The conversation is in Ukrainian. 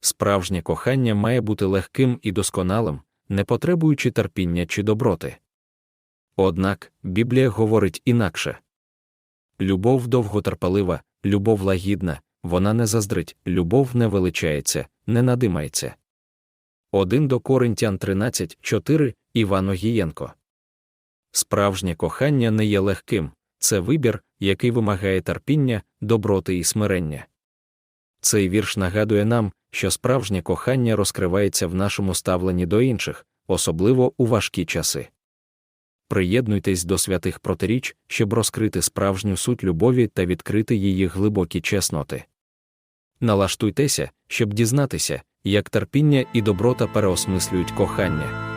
Справжнє кохання має бути легким і досконалим, не потребуючи терпіння чи доброти. Однак Біблія говорить інакше любов довготерпелива, любов лагідна, вона не заздрить, любов не величається, не надимається. 1 до Коринтян 13, 4, Іван Огієнко. Справжнє кохання не є легким, це вибір, який вимагає терпіння, доброти і смирення. Цей вірш нагадує нам, що справжнє кохання розкривається в нашому ставленні до інших, особливо у важкі часи. Приєднуйтесь до святих протиріч, щоб розкрити справжню суть любові та відкрити її глибокі чесноти. Налаштуйтеся, щоб дізнатися, як терпіння і доброта переосмислюють кохання.